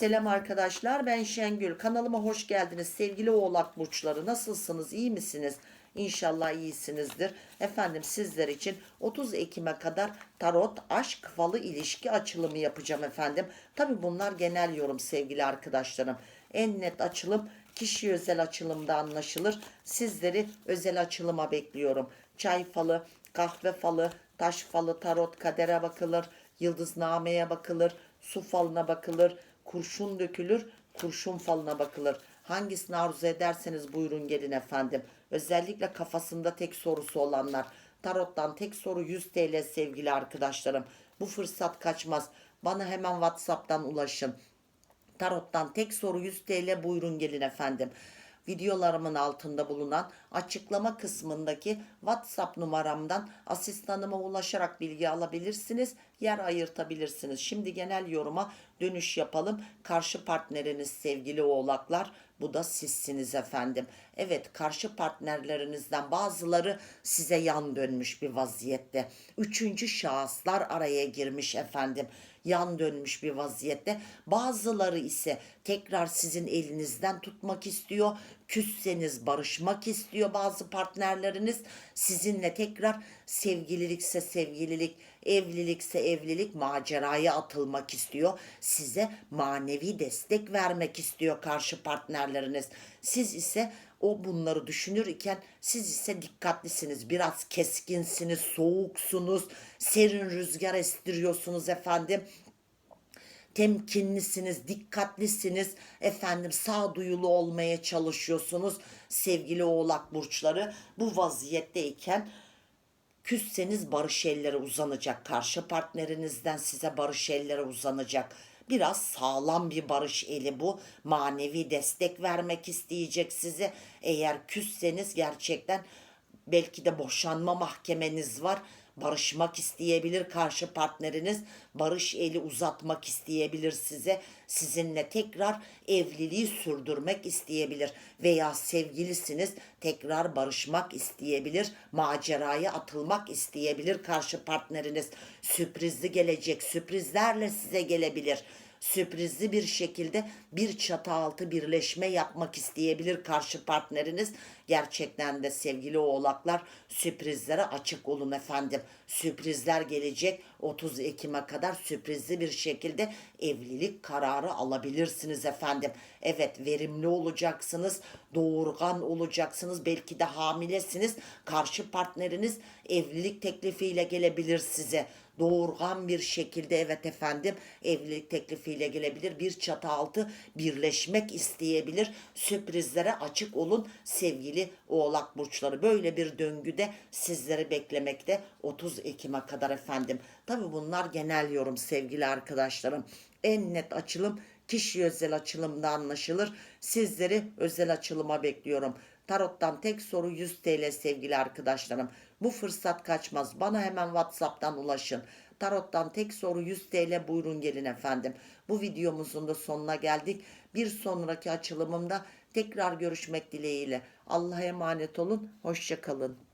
Selam arkadaşlar ben Şengül. Kanalıma hoş geldiniz sevgili oğlak burçları. Nasılsınız iyi misiniz? İnşallah iyisinizdir. Efendim sizler için 30 Ekim'e kadar tarot, aşk, falı ilişki açılımı yapacağım efendim. Tabi bunlar genel yorum sevgili arkadaşlarım. En net açılım kişi özel açılımda anlaşılır. Sizleri özel açılıma bekliyorum. Çay falı, kahve falı, taş falı, tarot, kadere bakılır. Yıldıznameye bakılır. Su falına bakılır. Kurşun dökülür. Kurşun falına bakılır. Hangisini arzu ederseniz buyurun gelin efendim. Özellikle kafasında tek sorusu olanlar. Tarot'tan tek soru 100 TL sevgili arkadaşlarım. Bu fırsat kaçmaz. Bana hemen WhatsApp'tan ulaşın. Tarot'tan tek soru 100 TL buyurun gelin efendim. Videolarımın altında bulunan açıklama kısmındaki WhatsApp numaramdan asistanıma ulaşarak bilgi alabilirsiniz. Yer ayırtabilirsiniz. Şimdi genel yoruma dönüş yapalım. Karşı partneriniz sevgili oğlaklar bu da sizsiniz efendim. Evet karşı partnerlerinizden bazıları size yan dönmüş bir vaziyette. Üçüncü şahıslar araya girmiş efendim. Yan dönmüş bir vaziyette. Bazıları ise tekrar sizin elinizden tutmak istiyor. Küsseniz barışmak istiyor bazı partnerleriniz. Sizinle tekrar sevgililikse sevgililik, evlilikse evlilik maceraya atılmak istiyor. Size manevi destek vermek istiyor karşı partnerleriniz. Siz ise o bunları düşünürken siz ise dikkatlisiniz. Biraz keskinsiniz, soğuksunuz, serin rüzgar estiriyorsunuz efendim temkinlisiniz, dikkatlisiniz, efendim sağduyulu olmaya çalışıyorsunuz sevgili oğlak burçları. Bu vaziyetteyken küsseniz barış elleri uzanacak. Karşı partnerinizden size barış elleri uzanacak. Biraz sağlam bir barış eli bu. Manevi destek vermek isteyecek size. Eğer küsseniz gerçekten belki de boşanma mahkemeniz var. Barışmak isteyebilir karşı partneriniz. Barış eli uzatmak isteyebilir size. Sizinle tekrar evliliği sürdürmek isteyebilir veya sevgilisiniz. Tekrar barışmak isteyebilir maceraya atılmak isteyebilir karşı partneriniz. Sürprizli gelecek sürprizlerle size gelebilir sürprizli bir şekilde bir çatı altı birleşme yapmak isteyebilir karşı partneriniz. Gerçekten de sevgili oğlaklar sürprizlere açık olun efendim. Sürprizler gelecek 30 Ekim'e kadar sürprizli bir şekilde evlilik kararı alabilirsiniz efendim. Evet verimli olacaksınız, doğurgan olacaksınız, belki de hamilesiniz. Karşı partneriniz evlilik teklifiyle gelebilir size doğurgan bir şekilde evet efendim evlilik teklifiyle gelebilir. Bir çatı altı birleşmek isteyebilir. Sürprizlere açık olun sevgili oğlak burçları. Böyle bir döngüde sizleri beklemekte 30 Ekim'e kadar efendim. Tabi bunlar genel yorum sevgili arkadaşlarım. En net açılım kişi özel açılımda anlaşılır. Sizleri özel açılıma bekliyorum. Tarot'tan tek soru 100 TL sevgili arkadaşlarım. Bu fırsat kaçmaz. Bana hemen WhatsApp'tan ulaşın. Tarot'tan tek soru 100 TL buyurun gelin efendim. Bu videomuzun da sonuna geldik. Bir sonraki açılımımda tekrar görüşmek dileğiyle. Allah'a emanet olun. Hoşçakalın.